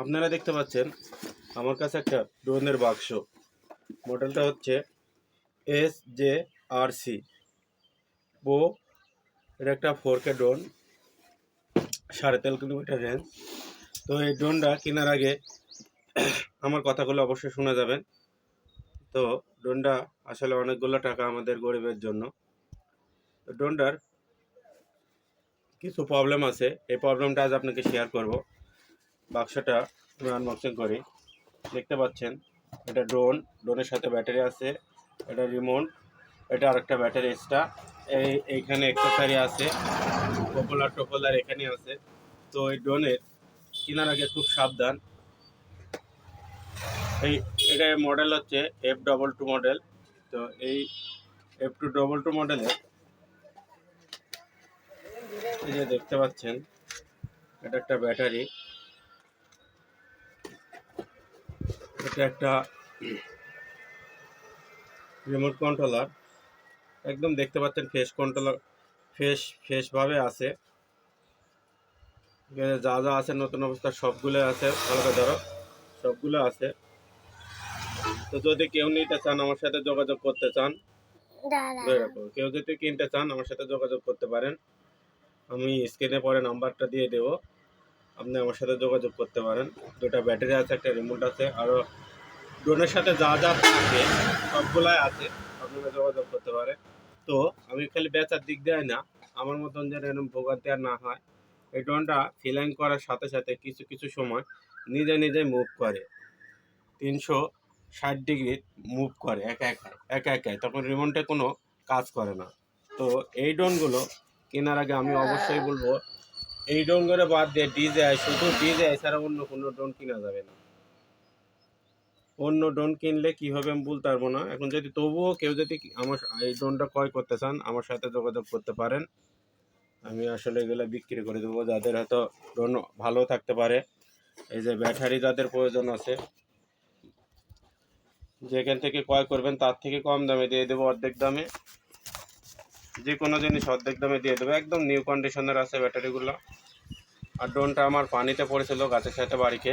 আপনারা দেখতে পাচ্ছেন, আমার কাছে একটা ড্রোনের বাক্স। মডেলটা হচ্ছে এস জে আর সি। ও, এটা একটা ফোর কে ড্রোন, সাড়ে তেরো কিলোমিটার রেঞ্জ তো এই ড্রোনটা কেনার আগে আমার কথাগুলো অবশ্যই শোনা যাবেন। তো ড্রোনটা আসলে অনেকগুলো টাকা আমাদের গরিবের জন্য। ড্রোনটার কিছু প্রবলেম আছে, এই প্রবলেমটা আজ আপনাকে শেয়ার করব। বাক্সটা আমি আনবক্সিং করি। দেখতে পাচ্ছেন, এটা ড্রোন, ড্রোনের সাথে ব্যাটারি আছে, এটা রিমোট, এটা আরেকটা ব্যাটারি এক্সট্রা। এই, এইখানে এক্সেসারি আছে পপুলার টপোলার এখানে আছে। তো এই ড্রোনের কেনার আগে খুব সাবধান। এই, এটা মডেল হচ্ছে এফ ডবল টু মডেল তো এই এফ টু ডবল টু মডেলের এই যে দেখতে পাচ্ছেন, এটা একটা ব্যাটারি। এটা একটা রিমোট কন্ট্রোলার একদম দেখতে পাচ্ছেন ফেস কন্ট্রোলার ফেস ফেসভাবে আছে। এখানে যা যা আছে নতুন অবস্থা সবগুলো আছে। ভালো করে ধরো সবগুলো আছে। তো যদি কেউ নিতে চান আমার সাথে যোগাযোগ করতে চান কেউ যদি কিনতে চান আমার সাথে যোগাযোগ করতে পারেন। আমি স্ক্রিনে পরে নাম্বারটা দিয়ে দেবো। আপনি আমার সাথে যোগাযোগ করতে পারেন। দুটা ব্যাটারি আছে, একটা রিমোট আছে আরও ড্রোনের সাথে যা যা থাকে, সবগুলাই আছে, আপনারা যোগাযোগ করতে পারে তো আমি খালি বেচার দিক দেয় না, আমার মতন যেন এরকম ভোগান্তি আর না হয়, এই ড্রোনটা ফিলাইং করার সাথে সাথে কিছু কিছু সময় নিজে নিজে মুভ করে। তিনশো ষাট ডিগ্রি মুভ করে একা একাই একা একাই। তখন রিমোটে কোনো কাজ করে না। তো এই ড্রোনগুলো কেনার আগে আমি অবশ্যই বলব এই ড্রোনগুলো বাদ দিয়ে ডিজে শুধু ডিজে ছাড়া অন্য কোনো ড্রোন কেনা যাবে না। অন্য ড্রোন কিনলে কি হবে আমি বলতে পারব না। এখন যদি তবুও কেউ যদি আমার এই ড্রোনটা ক্রয় করতে চান, আমার সাথে যোগাযোগ করতে পারেন। আমি আসলে এগুলো বিক্রি করে দেবো, যাদের হয়তো ড্রোন ভালো থাকতে পারে। এই যে ব্যাটারি যাদের প্রয়োজন আছে, যেখান থেকে ক্রয় করবেন তার থেকে কম দামে দিয়ে দেবো অর্ধেক দামে। যে কোনো জিনিস অর্ধেক দামে দিয়ে দেবে। একদম নিউ কন্ডিশনের আছে ব্যাটারিগুলো আর ড্রোনটা আমার পানিতে পড়েছিল গাছের সাথে বাড়িকে